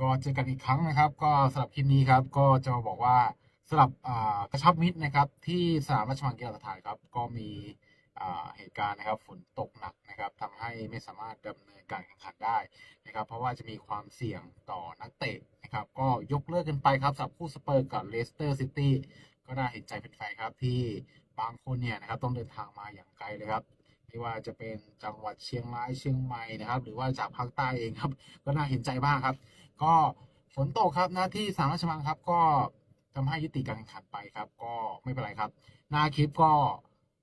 ก็เจอกันอีกครั้งนะครับ ก็สำหรับคลิปนี้ครับ ก็จะมาบอกว่าสำหรับกระชับมิตรนะครับ ที่สนามราชมังกีฬาสถานครับ ก็มีเหตุการณ์นะครับฝนตกหนักนะครับทำให้ไม่สามารถดำเนินการแข่งขันได้นะครับ เพราะว่าจะมีความเสี่ยงต่อนักเตะนะครับ ก็ยกเลิกกันไปครับสำหรับคู่สเปอร์กับเลสเตอร์ซิตี้ก็น่าเห็นใจแฟนๆครับที่บางคนเนี่ยนะครับต้องเดินทางมาอย่างไกลเลยครับไม่ว่าจะเป็นจังหวัดเชียงรายเชียงใหม่นะครับ หรือว่าจากภาคใต้เองครับ ก็น่าเห็นใจบ้างครับ ก็ฝนตกครับหน้าที่สามราชมังครับ ก็ทำให้ยุติการแข่งขันไปครับ ก็ไม่เป็นไรครับ หน้าคลิปก็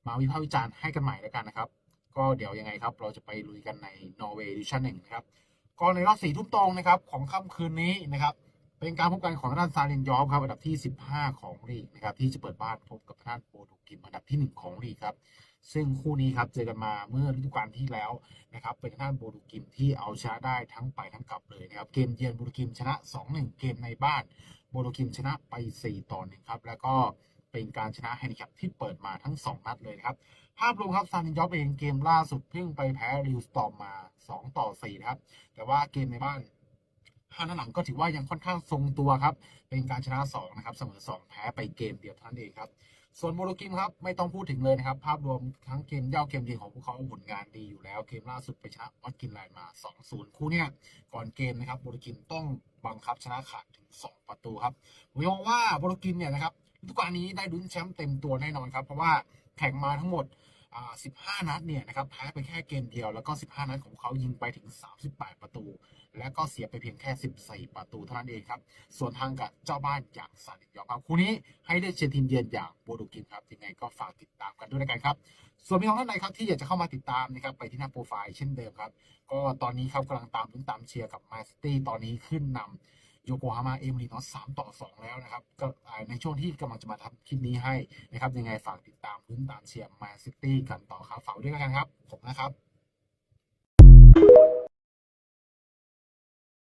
มาวิพากษ์วิจารณ์ให้กันใหม่แล้วกันนะครับ ก็เดี๋ยวยังไงครับ เราจะไปลุยกันในนอร์เวย์ดิชั่นหนึ่งนะครับ ก็ในรอบสี่ทุ่มตรงนะครับ ของค่ำคืนนี้นะครับ เป็นการพบกันของทางด้านซาลินยอฟครับอันดับที่ 15 ของลีกนะครับที่จะเปิดบ้านพบกับทางด้านโปรตุกิมอันดับที่ 1 ของลีกครับซึ่งคู่นี้ครับเจอกันมาเมื่อฤดูกาลที่แล้วนะครับเป็นทางด้านโบดูกิมที่เอาชนะได้ทั้งไปทั้งกลับเลยนะครับเกมเยือนโบดูกิมชนะ 2-1 เกมในบ้านโบดูกิมชนะไป 4 ต่อ1ครับแล้วก็เป็นการชนะแฮนดิแคปที่เปิดมาทั้ง 2 นัดเลยครับภาพรวมครับซานินยอฟเองเกมล่าสุดเพิ่งไปแพ้ริวสตอมมา 2 ต่อ4นะครับแต่ว่าเกมในบ้าน ห้านัดหลังก็ถือว่ายังค่อนข้างทรงตัวครับ เป็นการชนะ2นะครับเสมอ2 แพ้ไปเกมเดียวเท่านั้นเองครับ ส่วนโมโรกิมครับไม่ต้องพูดถึงเลยนะครับ ภาพรวมทั้งเกมเย่าเกมเยือนของพวกเขาผลงานดีอยู่แล้ว เกมล่าสุดไปชนะออสกินไลน์มา 2-0 คู่เนี่ยก่อนเกมนะครับโมโรกิมต้องบังคับชนะขาดถึง 2 ประตูครับผมมองว่าโมโรกิมเนี่ยนะครับฤดูกาลนี้ได้ลุ้นแชมป์เต็มตัวแน่นอนครับเพราะว่าแข่งมาทั้งหมด 15 นัดเนี่ยนะครับแพ้ไปแค่เกมเดียวแล้วก็ 15 นัดของเขายิงไปถึง 38 ประตู และก็เสียไปเพียงแค่ 14 ประตูเท่านั้นเองครับ ส่วนทางกับเจ้าบ้านอย่างซาดิยอครับคู่นี้ให้ได้เชียร์ทีมเยือนอย่างโบดูกินครับยังไงก็ฝากติดตามกันด้วยนะครับ ส่วนพี่น้องท่านใดครับที่อยากจะเข้ามาติดตามนะครับไปที่หน้าโปรไฟล์เช่นเดิมครับ ก็ตอนนี้ครับกำลังตามลุ้นตามเชียร์กับมาสตี้ตอนนี้ขึ้นนำ โยโกฮาม่าเอมรีนอสสามต่อสองแล้วนะครับ ก็ในช่วงที่กำลังจะมาทำคลิปนี้ให้นะครับ ยังไงฝากติดตามพื้นตามเชียร์แมนซิตี้กันต่อครับ ฝากด้วยกันครับ ผมนะครับ